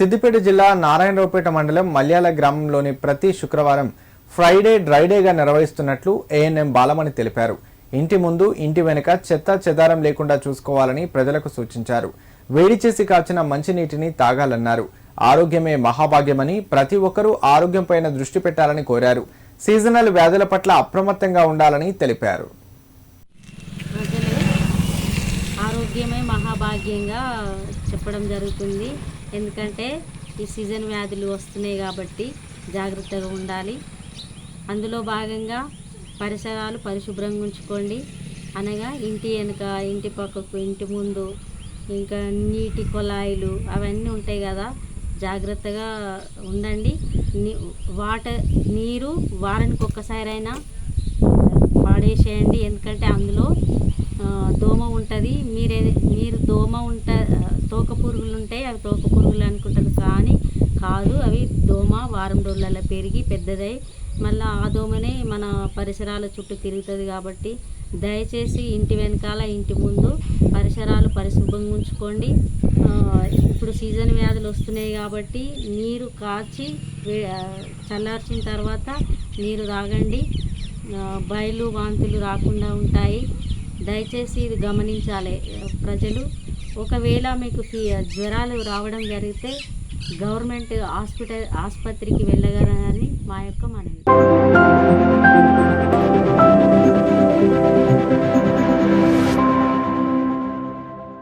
సిద్దిపేట జిల్లా నారాయణరావుపేట మండలం మల్యాల గ్రామంలోని ప్రతి శుక్రవారం ఫ్రైడే డ్రైడేగా నిర్వహిస్తున్నట్లు ఏఎన్ఎం బాలమణి తెలిపారు. ఇంటి ముందు ఇంటి వెనుక చెత్త చెదారం లేకుండా చూసుకోవాలని ప్రజలకు సూచించారు. వేడి చేసి కాచిన మంచినీటిని తాగాలన్నారు. ఆరోగ్యమే మహాభాగ్యమని ప్రతి ఒక్కరూ ఆరోగ్యంపైన దృష్టి పెట్టాలని కోరారు. సీజనల్ వ్యాధుల పట్ల అప్రమత్తంగా ఉండాలని తెలిపారు ప్రజలు ఆరోగ్యమే మహాభాగ్యంగా చెప్పడం జరుగుతుంది. ఎందుకంటే ఈ సీజన్ వ్యాధులు వస్తున్నాయి కాబట్టి జాగ్రత్తగా ఉండాలి. అందులో భాగంగా పరిసరాలు పరిశుభ్రంగా ఉంచుకోండి. అనగా ఇంటి వెనుక ఇంటి పక్కకు ఇంటి ముందు ఇంకా నీటి కుళాయిలు అవన్నీ ఉంటాయి కదా జాగ్రత్తగా ఉండండి. నీ వాటర్ నీరు వారానికి ఒక్కసారైనా పాడేసేయండి. ఎందుకంటే అందులో దోమ ఉంటుంది దోమ ఉంట తోక పురుగులు ఉంటాయి అవి తోక పురుగులు అనుకుంటారు. కానీ కాదు అవి దోమ వారం రోజులలో పెరిగి పెద్దదై మళ్ళీ ఆ దోమనే మన పరిసరాల చుట్టూ తిరుగుతుంది కాబట్టి దయచేసి ఇంటి వెనకాల ఇంటి ముందు పరిసరాలు పరిశుభ్రంగా ఉంచుకోండి. ఇప్పుడు సీజన్ వ్యాధులు వస్తున్నాయి కాబట్టి నీరు కాచి వే- చల్లార్చిన తర్వాత నీరు తాగండి. బయలు వాంతులు రాకుండా ఉంటాయి. దయచేసి ఇది గమనించాలి. ప్రజలు ఒకవేళ మీకు జ్వరాలు రావడం జరిగితే గవర్నమెంట్ హాస్పిటల్ ఆసుపత్రికి వెళ్ళగలరని మా యొక్క మనవి.